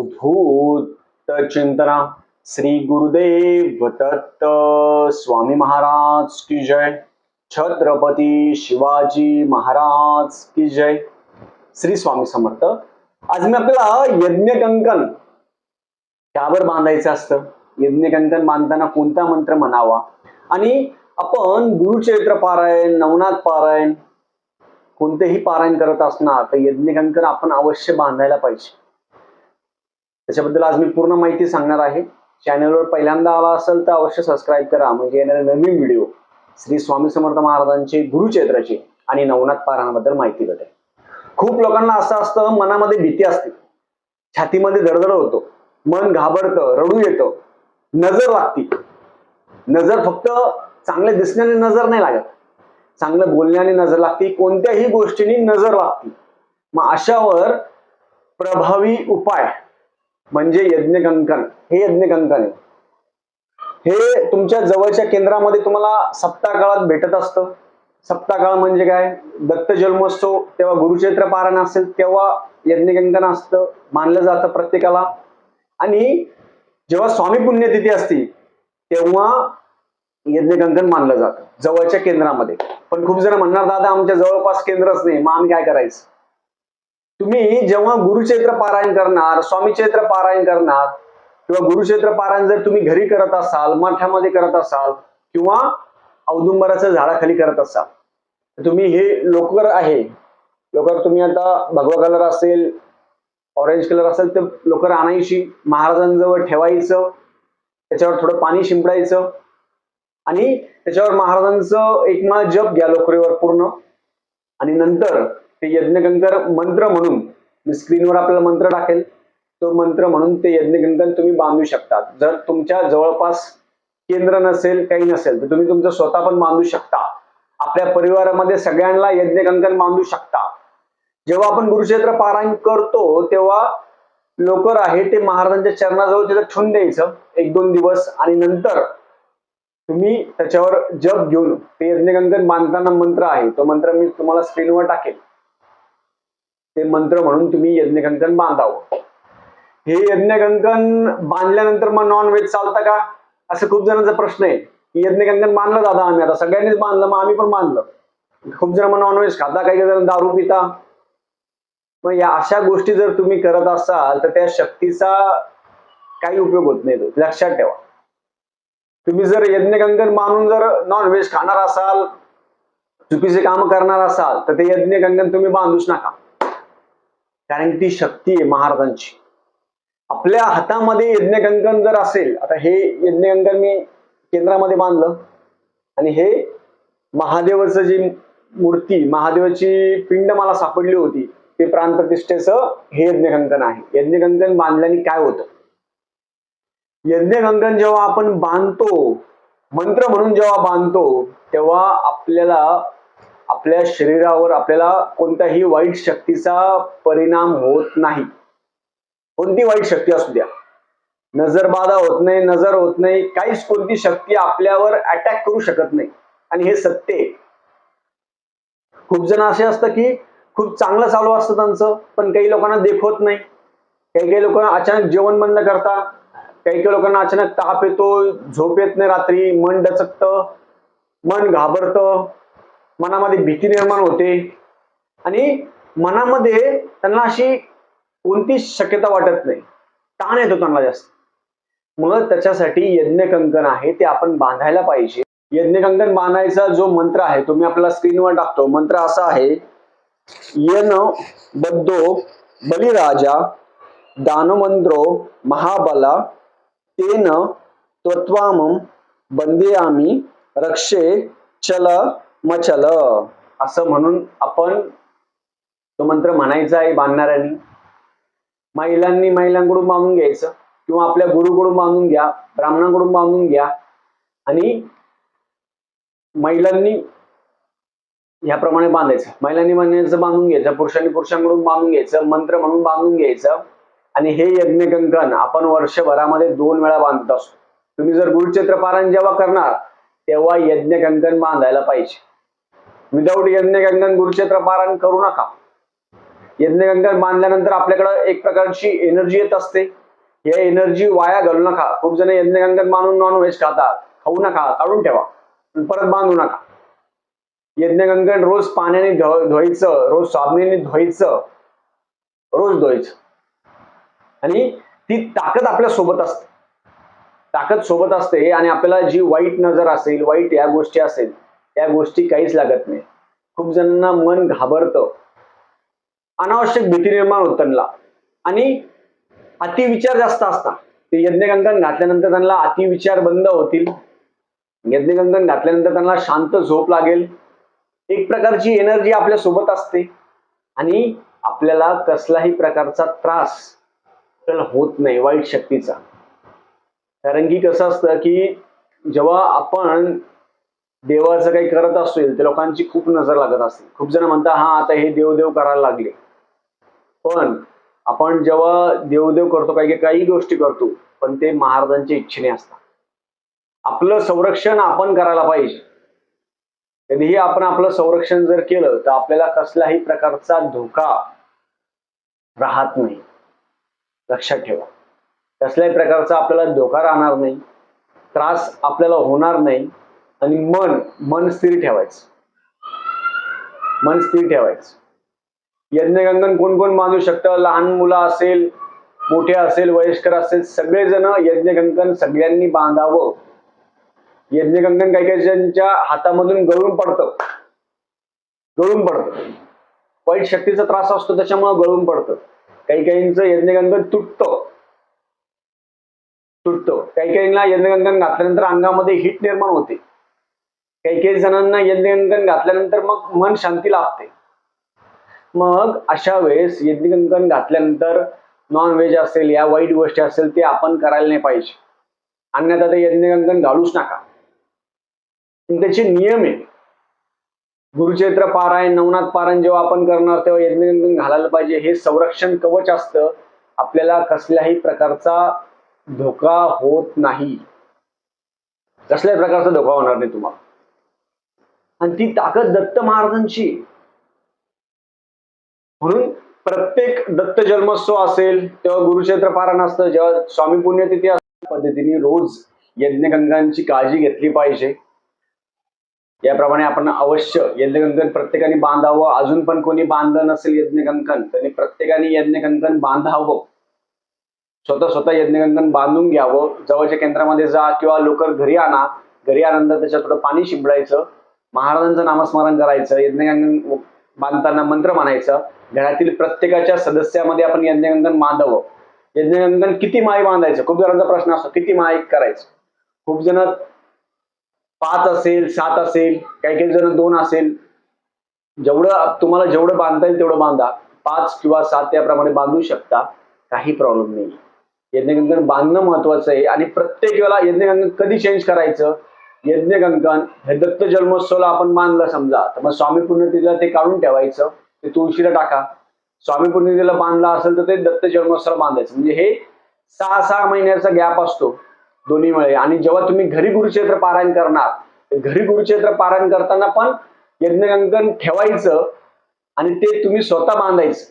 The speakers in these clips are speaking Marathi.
अवधूत चिंतना श्री गुरुदेव दत्त स्वामी महाराज की जय। छत्रपती शिवाजी महाराज की जय। श्री स्वामी समर्थ। आज मी आपल्याला यज्ञकंकन त्यावर बांधायचं असतं. यज्ञकंकन बांधताना कोणता मंत्र म्हणावा? आणि आपण गुरुचरित्र पारायण नवनाथ पारायण कोणतेही पारायण करत असणार तर यज्ञकंकन आपण अवश्य बांधायला पाहिजे. त्याच्याबद्दल आज मी पूर्ण माहिती सांगणार आहे. चॅनलवर पहिल्यांदा आला असेल तर अवश्य सबस्क्राईब करा. म्हणजे येणारे नवीन व्हिडिओ श्री स्वामी समर्थ महाराजांचे गुरुचरित्राची आणि नवनाथ पारायणाबद्दल माहिती भेटेल. खूप लोकांना असं असतं मनामध्ये भीती असते. छातीमध्ये धडधड होतो. मन घाबरतं रडू येतं. नजर लागती. नजर फक्त चांगले दिसण्याने नजर नाही लागत. चांगलं बोलण्याने नजर लागते. कोणत्याही गोष्टीने नजर लागते. मग अशावर प्रभावी उपाय म्हणजे यज्ञकंकण हे यज्ञकंकण आहे. हे तुमच्या जवळच्या केंद्रामध्ये तुम्हाला सप्ताह काळात भेटत असतं. सप्ताह काळ म्हणजे काय? दत्त जन्मोत्सव तेव्हा गुरुचैत्र पारायण असेल तेव्हा यज्ञकंकण असतं मानलं जातं प्रत्येकाला. आणि जेव्हा स्वामी पुण्यतिथी असती तेव्हा यज्ञकंकण मानलं जातं जवळच्या केंद्रामध्ये. पण खूप जण म्हणणार दादा आमच्या जवळपास केंद्रच नाही मग आम्ही काय करायचं? तुम्ही जेव्हा गुरुक्षेत्र पारायण करणार स्वामी क्षेत्र पारायण करणार किंवा गुरुक्षेत्र पारायण जर तुम्ही घरी करत असाल मठामध्ये करत असाल किंवा औदुंबराच्या झाडाखाली करत असाल तर तुम्ही हे लोकर आहे. लोकर तुम्ही आता भगवा कलर असेल ऑरेंज कलर असेल तर लोकर आणायची महाराजांजवळ ठेवायचं त्याच्यावर थोडं पाणी शिंपडायचं आणि त्याच्यावर महाराजांचं एक माळ जप घ्या लोकरीवर पूर्ण आणि नंतर ते यज्ञगंधर मंत्र म्हणून मी स्क्रीनवर आपल्याला मंत्र टाकेल. तो मंत्र म्हणून ते यज्ञकंकण तुम्ही बांधू शकता जर तुमच्या जवळपास केंद्र नसेल काही नसेल तर तुम्ही तुमचं स्वतः पण बांधू शकता. आपल्या परिवारामध्ये सगळ्यांना यज्ञकंकन बांधू शकता. जेव्हा आपण गुरुक्षेत्र पारायण करतो तेव्हा लोकर आहे ते महाराजांच्या चरणाजवळ तिथं ठेवून द्यायचं एक दोन दिवस आणि नंतर तुम्ही त्याच्यावर जप घेऊन ते यज्ञकंकन बांधताना मंत्र आहे. तो मंत्र मी तुम्हाला स्क्रीनवर टाकेल. ते मंत्र म्हणून तुम्ही यज्ञकंकन बांधावं. हे यज्ञकंकन बांधल्यानंतर मग नॉन व्हेज चालतं का? असं खूप जणांचा प्रश्न आहे. की यज्ञकंकन बांधलं दादा आम्ही आता. सगळ्यांनीच बांधलं मग आम्ही पण बांधलं. खूप जण मग नॉनव्हेज खाता काही जण दारू पिता. मग या अशा गोष्टी जर तुम्ही करत असाल तर त्या शक्तीचा काही उपयोग होत नाही. लक्षात ठेवा. तुम्ही जर यज्ञकंकन मानून जर नॉनव्हेज खाणार असाल चुकीचे काम करणार असाल तर ते यज्ञकंकन तुम्ही बांधूच नका. कारण ती शक्ती आहे महाराजांची. आपल्या हातामध्ये यज्ञकंकण जर असेल आता हे यज्ञकंकण मी केंद्रामध्ये बांधलं आणि हे महादेवाचं जी मूर्ती महादेवाची पिंड मला सापडली होती ते प्राणप्रतिष्ठेचं हे यज्ञकंकण आहे. यज्ञकंकण बांधल्याने काय होतं? यज्ञकंकण जेव्हा आपण बांधतो मंत्र म्हणून जेव्हा बांधतो तेव्हा आपल्याला आपल्या शरीरावर आपल्याला कोणत्याही वाईट शक्तीचा परिणाम होत नाही. कोणती वाईट शक्ती असू द्या. नजर बाधा होत नाही नजर होत नाही काहीच कोणती शक्ती आपल्यावर अटॅक करू शकत नाही. आणि हे सत्य आहे. खूप जण असे असतं की खूप चांगलं चालू असतं त्यांचं पण काही लोकांना देखवत नाही. काही काही लोकांना अचानक जेवण बंद करतात. काही काही लोकांना अचानक ताप येतो झोप येत नाही रात्री मन डचकतं मन घाबरतं. मनामध्ये भीती निर्माण होते. आणि मनामध्ये त्यांना अशी कोणतीच शक्यता वाटत नाही. ताण येतो त्यांना जास्त. मग त्याच्यासाठी यज्ञकंकण आहे ते आपण बांधायला पाहिजे. यज्ञकंकण बांधायचा जो मंत्र आहे तो मी आपल्याला स्क्रीनवर टाकतो. मंत्र असा आहे येन बद्धो बलिराजा दानमंत्रो महाबला तेन त्वत्वामं बंदेयामी रक्षे चल मचल. असं म्हणून आपण तो मंत्र म्हणायचा आहे बांधणाऱ्यांनी. महिलांनी महिलांकडून बांधून घ्यायचं. किंवा आपल्या गुरुकडून बांधून घ्या ब्राह्मणांकडून बांधून घ्या. आणि महिलांनी ह्याप्रमाणे बांधायचं. महिलांनी महिलांचं बांधून घ्यायचं. पुरुषांनी पुरुषांकडून बांधून घ्यायचं. मंत्र म्हणून बांधून घ्यायचं. आणि हे यज्ञकंकण आपण वर्षभरामध्ये दोन वेळा बांधत असतो. तुम्ही जर गुरुचैत्र पारायण जेव्हा करणार तेव्हा यज्ञकंकण बांधायला पाहिजे. विदाऊट यज्ञगंगन गुरुक्षेत्र पारायण करू नका. यज्ञगंगन बांधल्यानंतर आपल्याकडं एक प्रकारची एनर्जी येत असते. या एनर्जी वाया घालू नका. खूप जण यज्ञगंगन मानून नॉनव्हेज खातात. खाऊ नका काढून ठेवा. परत बांधू नका. यज्ञगंगन रोज पाण्याने धुवायचं रोज साबणीने धुवायचं. रोज धुवायचं. आणि ती ताकद आपल्यासोबत असते. ताकद सोबत असते. आणि आपल्याला जी वाईट नजर असेल वाईट या गोष्टी असेल त्या गोष्टी काहीच लागत नाही. खूप जणांना मन घाबरतं. अनावश्यक भीती निर्माण होत त्यांना. आणि अतिविचार जास्त असतात. ते यज्ञगंगन घातल्यानंतर त्यांना अतिविचार बंद होतील. यज्ञगंगन घातल्यानंतर त्यांना शांत झोप लागेल. एक प्रकारची एनर्जी आपल्यासोबत असते. आणि आपल्याला कसलाही प्रकारचा त्रास होत नाही वाईट शक्तीचा. कारण की कसं असतं की जेव्हा आपण देवाचं काही करत असेल तर लोकांची खूप नजर लागत असते खूप जण म्हणतात हा आता हे देवदेव करायला लागले. पण आपण जेव्हा देवदेव करतो काही काही गोष्टी करतो पण ते महाराजांच्या इच्छेने असतात. आपलं संरक्षण आपण करायला पाहिजे. कधीही आपण आपलं संरक्षण जर केलं तर आपल्याला कसल्याही प्रकारचा धोका राहत नाही. लक्षात ठेवा. कसल्याही प्रकारचा आपल्याला धोका राहणार नाही. त्रास आपल्याला होणार नाही. आणि मन मन स्थिर ठेवायचं. मन स्थिर ठेवायचं. यज्ञगंगन कोण कोण बांधू शकतं? लहान मुलं असेल मोठे असेल वयस्कर असेल सगळेजण यज्ञगंगन सगळ्यांनी बांधावं. यज्ञगंगन काही काही जणांच्या हातामधून गळून पडतं. गळून पडतं. वाईट शक्तीचा त्रास असतो त्याच्यामुळे गळून पडतं. काही काहींचं यज्ञगंगन तुटतं. तुटतं. काही काहींना यज्ञगंगन घातल्यानंतर अंगामध्ये हिट निर्माण होते. काही काही जणांना यज्ञगंगन घातल्यानंतर मग मन शांती लाभते. मग अशा वेळेस यज्ञगंगन घातल्यानंतर नॉनव्हेज असेल या वाईट गोष्टी असेल ते आपण करायला नाही पाहिजे. अन्यथा ते यज्ञगंगन घालूच नका. त्याचे नियम आहे गुरुचैत्र पारायण नवनाथ पारायण जेव्हा आपण करणार तेव्हा यज्ञगंगन घालायला पाहिजे. हे संरक्षण कवच असतं. आपल्याला कसल्याही प्रकारचा धोका होत नाही. कसल्याही प्रकारचा धोका होणार नाही तुम्हाला. आणि ती ताकद दत्त महाराजांची. म्हणून प्रत्येक दत्त जन्मोत्सव असेल तेव्हा गुरुक्षेत्र पारायण असतं जेव्हा स्वामी पुण्यतिथी असते पद्धतीने रोज यज्ञगंगांची काळजी घेतली पाहिजे. याप्रमाणे आपण अवश्य यज्ञकंकन प्रत्येकाने बांधावं. अजून पण कोणी बांधलं नसेल यज्ञकंकन तर प्रत्येकाने यज्ञकंकन बांधावं. स्वतः स्वतः यज्ञकंकन बांधून घ्यावं. जवळच्या केंद्रामध्ये जा किंवा लोकर घरी आणा. घरी आनंतर त्याच्यात थोडं पाणी शिंपडायचं. महाराजांचं नामस्मरण करायचं यज्ञगंकन बांधताना मंत्र म्हणायचं. घरातील प्रत्येकाच्या सदस्यामध्ये आपण यज्ञगंकन बांधावं. यज्ञगंकन किती माय बांधायचं? खूप जणांचा प्रश्न असतो किती माय करायचं? खूप जण पाच असेल सात असेल काही काही जण दोन असेल. जेवढं तुम्हाला जेवढं बांधता येईल तेवढं बांधा. पाच किंवा सात याप्रमाणे बांधू शकता. काही प्रॉब्लेम नाही. यज्ञगंकन बांधणं महत्वाचं आहे. आणि प्रत्येक वेळेला यज्ञगंकन कधी चेंज करायचं? यज्ञगंकन हे दत्त जन्मोत्सवला आपण बांधलं समजा. तर मग स्वामी पुण्यतिथीला ते काढून ठेवायचं. ते तुळशीला टाका. स्वामी पुण्यतिथीला बांधला असेल तर ते दत्त जन्मोत्सवला बांधायचं. म्हणजे हे सहा सहा महिन्याचा गॅप असतो दोन्ही वेळे आणि जेव्हा तुम्ही घरी गुरुक्षेत्र पारायण करणार घरी गुरुक्षेत्र पारायण करताना पण यज्ञगंकन ठेवायचं आणि ते तुम्ही स्वतः बांधायचं.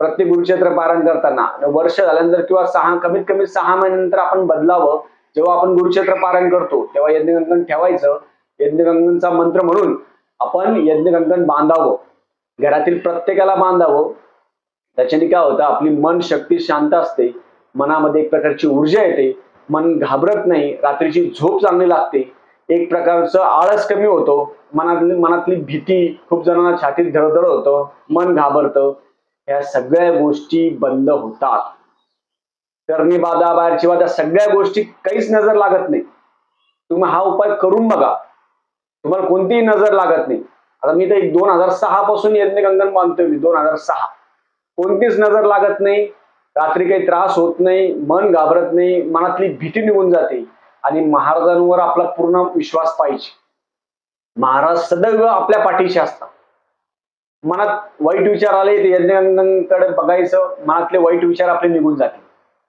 प्रत्येक गुरुक्षेत्र पारायण करताना. वर्ष झाल्यानंतर किंवा सहा कमीत कमी सहा महिन्यानंतर आपण बदलावं. जेव्हा आपण गुरुक्षेत्र पारायण करतो तेव्हा यज्ञगंकन ठेवायचं. यज्ञगंकनचा मंत्र म्हणून आपण यज्ञगंकन बांधावं. घरातील प्रत्येकाला बांधावं. त्याच्याने काय होतं आपली मन शक्ती शांत असते. मनामध्ये एक प्रकारची ऊर्जा येते. मन घाबरत नाही. रात्रीची झोप चांगली लागते. एक प्रकारचं आळस कमी होतो. मनातली मनातली भीती खूप जणांना छातीत धडधड होतं. मन घाबरतं. ह्या सगळ्या गोष्टी बंद होतात. करणी बाधा बाहेरची बाधा सगळ्या गोष्टी काहीच नजर लागत नाही. तुम्ही हा उपाय करून बघा. तुम्हाला कोणतीही नजर लागत नाही. आता मी तर एक दोन हजार सहा पासून यज्ञगंगन बांधतोय मी दोन हजार सहा. कोणतीच नजर लागत नाही. रात्री काही त्रास होत नाही मन घाबरत नाही मनातली भीती निघून जाते. आणि महाराजांवर आपला पूर्ण विश्वास पाहिजे. महाराज सदैव आपल्या पाठीशी असतात. मनात वाईट विचार आले ते यज्ञगंगांकडे बघायचं मनातले वाईट विचार आपले निघून जाते